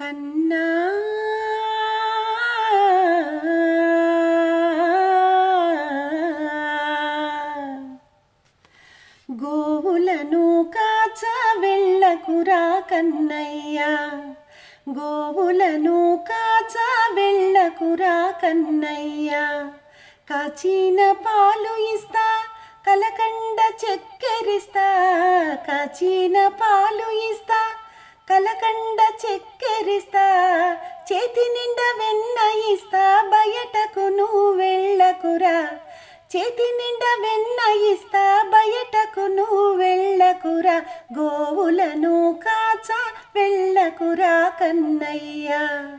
కన్నా గోవులను కాచ వెళ్ళకురా కన్నయ్యా. గోవులను కాచ వెళ్ళకురా కన్నయ్యా. కాచిన పాలు ఇస్తా కలకండ చెక్కెరిస్తా. కాచిన పాలు కలకండ చెక్కెరిస్తా చేతి నిండా వెన్న ఇస్తా బయటకు నువ్వు వెళ్ళకురా. చేతి నిండా వెన్న ఇస్తా బయటకు నువ్వు వెళ్ళకురా. గోవులను కాచ వెళ్ళకురా కన్నయ్యా.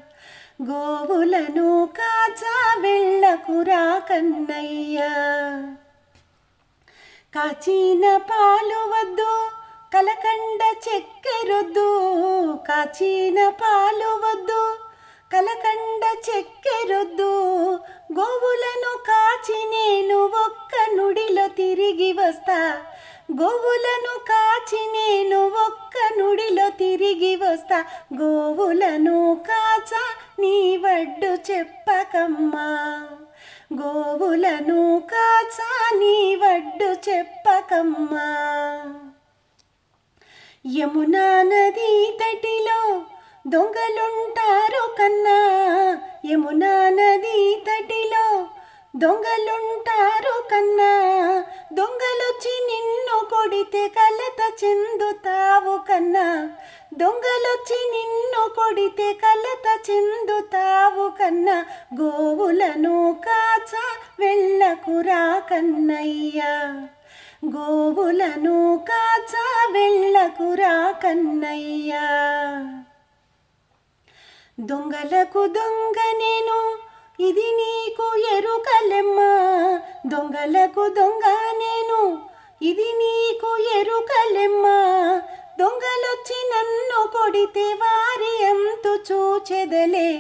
గోవులను కాచ వెళ్ళకురా కన్నయ్యా. కాచిన పాలు వద్దు కలకండ చెక్కెరొద్దు కాచిన పాలు వద్దు కలకండ చెక్కెరొద్దు గోవులను కాచి నేను ఒక్క నుడిలో తిరిగి వస్తా. గోవులను కాచి నేను ఒక్క నుడిలో తిరిగి వస్తా. గోవులను కాచ నీ వడ్డు చెప్పకమ్మా. గోవులను కాచా నీ వడ్డు చెప్పకమ్మా. యమునా నది తటిలో దొంగలుంటారు కన్నా. యమునా నది తటిలో దొంగలుంటారు కన్నా. దొంగలొచ్చి నిన్ను కొడితే కలత చెందుతావు కన్నా. దొంగలొచ్చి నిన్ను కొడితే కలత చెందు దొంగలకురా కన్నయ్యా. దొంగలకు దొంగ నేను ఇది నీకు ఎరుకలెమ్మా. దొంగలకు దొంగ నేను ఇది నీకు ఎరుకలెమ్మా. దొంగలొచ్చి నన్ను కొడితే వారి ఎంతు చూచెదలే.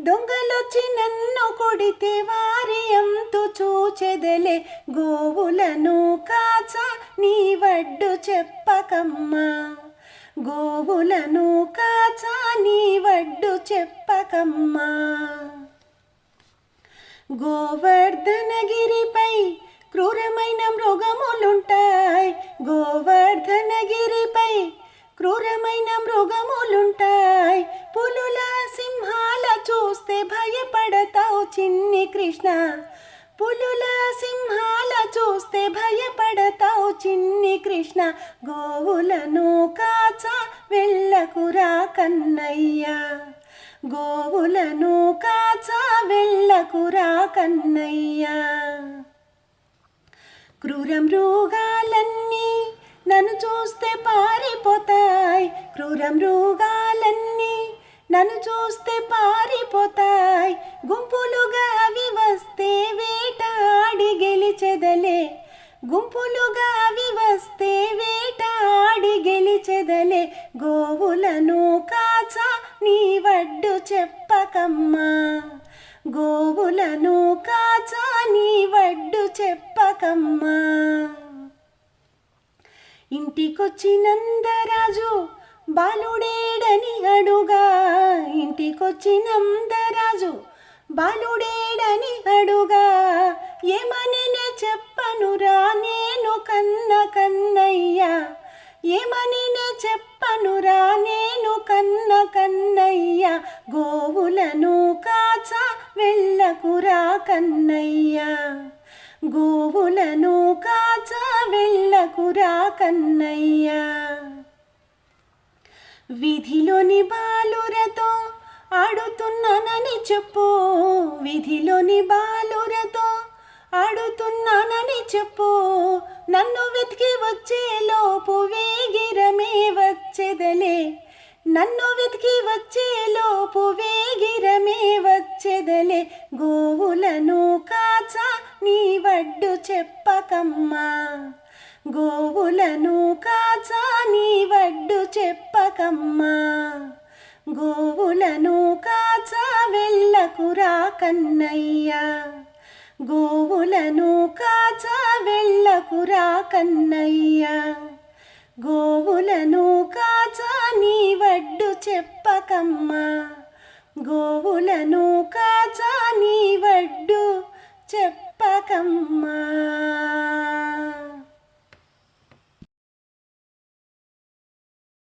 దొంగలొచ్చి నన్ను కొడితే వారి ఎంతు చూచెదలే. గోవులను కాచ నీ వడ్డు చెప్పకమ్మా. గోవులను కాచ నీ వడ్డు చెప్పకమ్మా. గోవర్ధ చిన్ని కృష్ణ. పులుల సింహాల చూస్తే భయపడతావు చిన్ని కృష్ణ. గోవులను కాచ వెళ్ళకురా కన్నయ్య. గోవులను కాచ వెళ్ళకురా కన్నయ్య. క్రూర మృగాలన్నీ నన్ను చూస్తే పారిపోతాయి. క్రూర మృగాలన్నీ నన్ను చూస్తే పారిపోతాయి. గుంపులుగా అవి వస్తే వేటాడి గెలిచెదలే. గుంపులుగా అవి వస్తే వేటాడి గెలిచెదలే. గోవులను కాచ నీ వడ్డు చెప్పకమ్మా. గోవులను కాచ నీ వడ్డు చెప్పకమ్మా. ఇంటికొచ్చినందరాజు బాలుడేడని అడుగా నందరాజు బాలుడేడని అడుగా ఏమని చెప్పనురా నేను కన్న కన్నయ్యా ఏమని చెప్పనురా నేను కన్న కన్నయ్యా గోవులను కాచ వెళ్ళకురా కన్నయ్యా గోవులను కాచ వెళ్ళకురా కన్నయ్యా. విధిలోని బాలురతో ఆడుతున్నానని చెప్పు. విధిలోని బాలురతో ఆడుతున్నానని చెప్పు. నన్ను వెతికి వచ్చే లోపు వేగిరమే వచ్చెదలే. నన్ను వెతికి వచ్చే లోపు వేగిరమే వచ్చెదలే. గోవులను కాచ నీ వడ్డు చెప్పకమ్మా. గోవులను కాచ నీ వడ్డు చెప్పకమ్మా. వెళ్ళకురా కన్నయ్య గోవులను కాచ వెళ్ళకురా కన్నయ్య గోవులను కాచ నీ వడ్డు చెప్పకమ్మా గోవులను కాచ నీ వడ్డు చెప్పకమ్మా.